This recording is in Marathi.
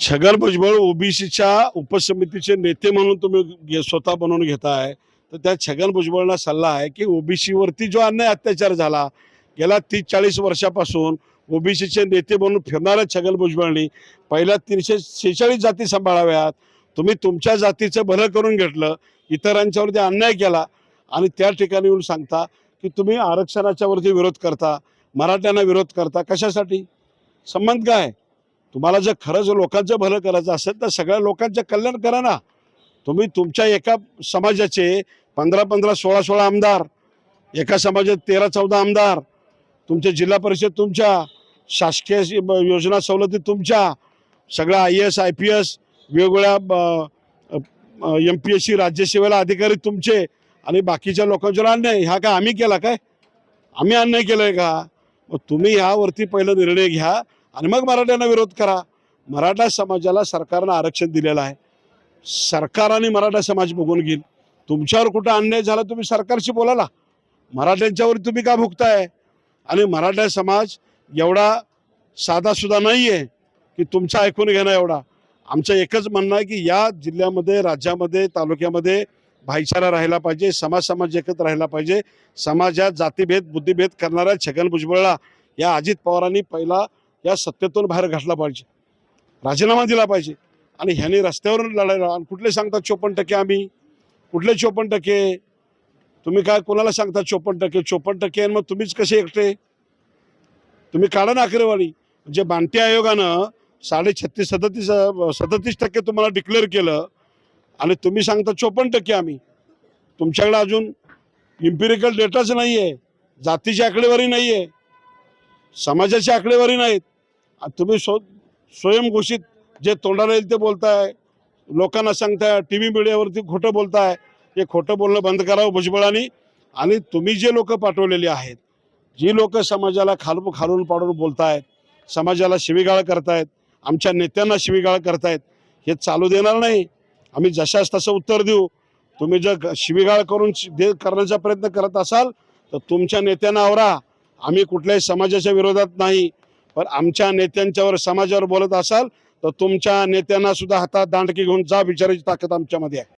छगन भुजबळ ओबीसीच्या उपसमितीचे नेते म्हणून तुम्ही घे- स्वतः बनवून घेताय. तर त्या छगन भुजबळला सल्ला आहे की ओबीसीवरती जो अन्याय अत्याचार झाला गेल्या तीस चाळीस वर्षापासून ओबीसीचे नेते म्हणून फिरणाऱ्या छगन भुजबळनी पहिल्या तीनशे शेहेचाळीस जाती सांभाळाव्यात. तुम्ही तुमच्या जातीचं भलं करून घेतलं इतरांच्यावरती अन्याय केला आणि त्या ठिकाणी येऊन सांगता की तुम्ही आरक्षणाच्यावरती विरोध करता मराठ्यांना विरोध करता. कशासाठी? संबंध काय? तुम्हाला जर खरंच लोकांचं भलं करायचं असेल तर सगळ्या लोकांचं कल्याण करा ना. तुम्ही तुमच्या एका समाजाचे पंधरा पंधरा सोळा सोळा आमदार एका समाजात तेरा चौदा आमदार तुमच्या जिल्हा परिषद तुमच्या शासकीय योजना सवलती तुमच्या सगळ्या I S I P S वेगवेगळ्या एम पी एस सी राज्यसेवेला अधिकारी तुमचे आणि बाकीच्या लोकांच्यावर अन्याय. हा काय आम्ही केला काय? आम्ही अन्याय केलाय का? मग तुम्ही ह्यावरती पहिला निर्णय घ्या. आणि मग मराठ्यांना विरोध करा. मराठा समाजाला सरकारनं आरक्षण दिलेलं आहे. सरकार आणि मराठा समाज बघून घेईल. तुमच्यावर कुठं अन्याय झाला तुम्ही सरकारशी बोलाला. मराठ्यांच्यावर तुम्ही का भुगताय? आणि मराठा समाज एवढा साधासुद्धा नाही आहे की तुमचं ऐकून घेणं एवढा. आमचं एकच म्हणणं आहे की या जिल्ह्यामध्ये राज्यामध्ये तालुक्यामध्ये भाईचारा राहिला पाहिजे समाज समाज एकत्र राहिला पाहिजे. समाजात जातीभेद बुद्धिभेद करणाऱ्या छगन भुजबळला या अजित पवारांनी पहिला या सत्तेतून बाहेर घातला पाहिजे. राजीनामा दिला पाहिजे. आणि ह्याने रस्त्यावरून लढायला आणि कुठले सांगतात चोपन्न टक्के आम्ही? कुठले चोपन्न टक्के? तुम्ही काय कोणाला सांगता चोपन्न टक्के? चोपन्न टक्के आणि मग तुम्हीच कसे एकटे? तुम्ही काढा ना आकडेवारी. म्हणजे बांटी आयोगानं साडे छत्तीस सदतीस सदतीस टक्के तुम्हाला डिक्लेअर केलं आणि तुम्ही सांगता चोपन्न टक्के आम्ही. तुमच्याकडे अजून इम्पिरिकल डेटाच नाही आहे जातीची आकडेवारी नाही आहे समाजाची आकडेवारी नाहीत. तुम्ही स्व स्वयंघोषित जे तोंडाला येईल ते बोलताय. लोकांना सांगताय टी व्ही मीडियावरती खोटं बोलताय. हे खोटं बोलणं बंद करावं भुजबळांनी. आणि तुम्ही जे लोक पाठवलेली आहेत जी लोक समाजाला खालू खालून पाडून बोलतायत समाजाला शिवीगाळ करतायत आमच्या नेत्यांना शिवीगाळ करतायत हे चालू देणार नाही. आम्ही जशास तसं उत्तर देऊ. तुम्ही जर शिवीगाळ करून दे करण्याचा प्रयत्न करत असाल तर तुमच्या नेत्यांना आवरा. आम्ही कुठल्याही समाजाच्या विरोधात नाही. पण आमच्या नेत्यांच्यावर समाजावर बोलत असाल तर तुमच्या नेत्यांना सुद्धा हातात दांडकी घेऊन जा विचारायची ताकद आमच्यामध्ये आहे.